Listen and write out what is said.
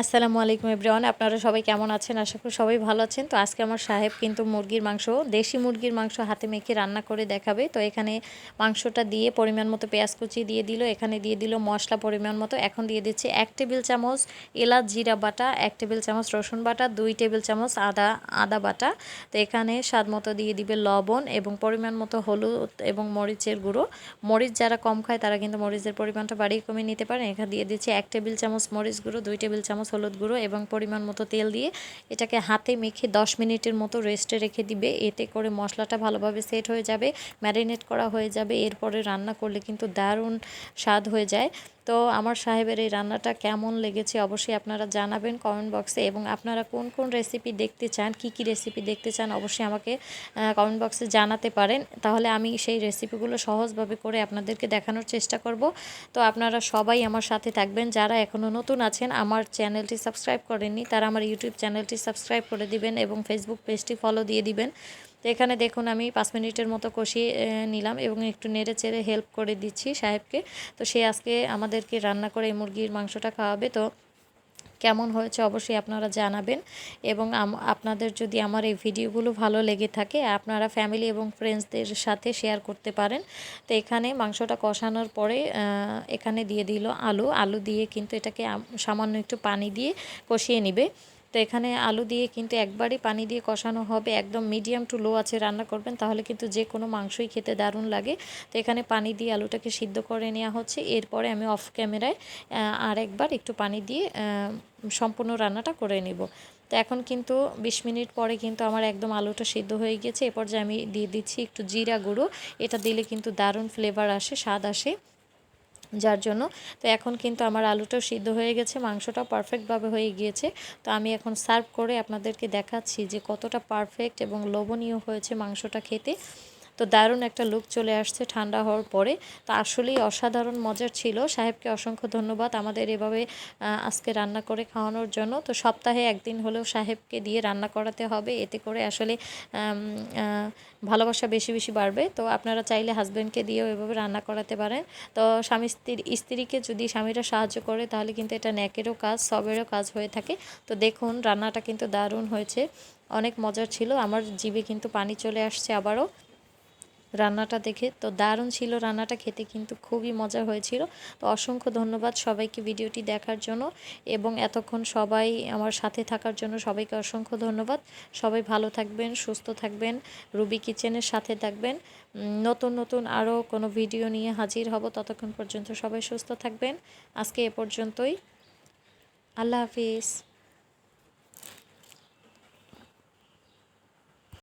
আসসালামু আলাইকুম এভরিওয়ান, আপনারা সবাই কেমন আছেন? আশা করি সবাই ভালো আছেন। তো আজকে আমার সাহেব কিন্তু মুরগির মাংস, দেশি মুরগির মাংস হাতে মেখে রান্না করে দেখাবে। তো এখানে মাংসটা দিয়ে পরিমাণ মতো পেঁয়াজ কুচি দিয়ে দিল, এখানে দিয়ে দিল মশলা পরিমাণ মতো। এখন দিয়ে দিচ্ছি এক টেবিল চামচ এলাচ, জিরা বাটা, এক টেবিল চামচ রসুন বাটা, দুই টেবিল চামচ আদা আদা বাটা। তো এখানে স্বাদ মতো দিয়ে দিবে লবণ এবং পরিমাণ মতো হলুদ এবং মরিচের গুঁড়ো। মরিচ যারা কম খায় তারা কিন্তু মরিচের পরিমাণটা বাড়িয়ে কমিয়ে নিতে পারেন। এখানে দিয়ে দিচ্ছি এক টেবিল চামচ মরিচ গুঁড়ো, দুই টেবিল চামচ চামচ হলুদ গুঁড়ো এবং পরিমাণ মতো তেল দিয়ে এটাকে হাতে মেখে 10 মিনিটের মতো রেস্টে রেখে দিবে। এতে করে মশলাটা ভালোভাবে সেট হয়ে যাবে ম্যারিনেট করা হয়ে যাবে। এরপরে রান্না করলে কিন্তু দারুণ স্বাদ হয়ে যায়। তো আমার সাহেবের এই রান্নাটা কেমন লেগেছে অবশ্যই আপনারা জানাবেন কমেন্ট বক্সে এবং আপনারা কোন কোন রেসিপি দেখতে চান, কি কি রেসিপি দেখতে চান অবশ্যই আমাকে কমেন্ট বক্সে জানাতে পারেন। তাহলে আমি সেই রেসিপিগুলো সহজভাবে করে আপনাদেরকে দেখানোর চেষ্টা করব। তো আপনারা সবাই আমার সাথে থাকবেন। যারা এখনও নতুন আছেন, আমার চ্যানেলটি সাবস্ক্রাইব করেননি, তারা আমার ইউটিউব চ্যানেলটি সাবস্ক্রাইব করে দিবেন এবং ফেসবুক পেজটি ফলো দিয়ে দিবেন। তো এখানে দেখুন আমি পাঁচ মিনিটের মতো কষিয়ে নিলাম এবং একটু নেড়ে চেড়ে হেল্প করে দিচ্ছি সাহেবকে। তো সে আজকে আমাদেরকে রান্না করে এই মুরগির মাংসটা খাওয়াবে। তো কেমন হয়েছে অবশ্যই আপনারা জানাবেন এবং আপনাদের যদি আমার এই ভিডিওগুলো ভালো লেগে থাকে, আপনারা ফ্যামিলি এবং ফ্রেন্ডসদের সাথে শেয়ার করতে পারেন। তো এখানে মাংসটা কষানোর পরে এখানে দিয়ে দিল আলু। আলু দিয়ে কিন্তু এটাকে সামান্য একটু পানি দিয়ে কষিয়ে নিবে। তো এখানে আলু দিয়ে কিন্তু একবারই পানি দিয়ে কষানো হবে, একদম মিডিয়াম টু লো আছে রান্না করবেন, তাহলে কিন্তু যে কোনো মাংসই খেতে দারুণ লাগে। তো এখানে পানি দিয়ে আলুটাকে সিদ্ধ করে নেওয়া হচ্ছে, এরপরে আমি অফ ক্যামেরায় আর একবার একটু পানি দিয়ে সম্পূর্ণ রান্নাটা করে নিব। তো এখন কিন্তু বিশ মিনিট পরে কিন্তু আমার একদম আলুটা সিদ্ধ হয়ে গেছে এরপর যে আমি দিয়ে দিচ্ছি একটু জিরা গুঁড়ো, এটা দিলে কিন্তু দারুণ ফ্লেভার আসে, স্বাদ আসে। যার জন্য। তো এখন কিন্তু আমার আলুটাও সিদ্ধ হয়ে গেছে, মাংসটাও পারফেক্টভাবে হয়ে গিয়েছে। তো আমি এখন সার্ভ করে আপনাদেরকে দেখাচ্ছি যে কতটা পারফেক্ট এবং লোভনীয় হয়েছে মাংসটা খেতে। তো দারুণ একটা লুক চলে আসছে ঠান্ডা হওয়ার পরে। তো আসলেই অসাধারণ মজার ছিল। সাহেবকে অসংখ্য ধন্যবাদ আমাদের এভাবে আজকে রান্না করে খাওয়ানোর জন্য। তো সপ্তাহে একদিন হলেও সাহেবকে দিয়ে রান্না করাতে হবে। এতে করে আসলে ভালোবাসা বেশি বেশি বাড়বে। তো আপনারা চাইলে হাজব্যান্ডকে দিয়েও এভাবে রান্না করাতে পারেন। তো স্বামী স্ত্রী, স্ত্রীকে যদি স্বামীরা সাহায্য করে, তাহলে কিন্তু এটা ন্যাকেরও কাজ, সবেরও কাজ হয়ে থাকে। তো দেখুন, রান্নাটা কিন্তু দারুণ হয়েছে। অনেক মজার ছিল। আমার জিভে কিন্তু পানি চলে আসছে আবারও। রান্নাটা দেখে। তো দারুণ ছিল রান্নাটা খেতে, কিন্তু খুবই মজা হয়েছিল। তো অসংখ্য ধন্যবাদ সবাইকে ভিডিওটি দেখার জন্য এবং এতক্ষণ সবাই আমার সাথে থাকার জন্য সবাইকে অসংখ্য ধন্যবাদ। সবাই ভালো থাকবেন, সুস্থ থাকবেন, রুবি কিচেনের সাথে থাকবেন। নতুন নতুন আরও কোনো ভিডিও নিয়ে হাজির হব ততক্ষণ পর্যন্ত সবাই সুস্থ থাকবেন। আজকে এ পর্যন্তই। আল্লাহ হাফিজ।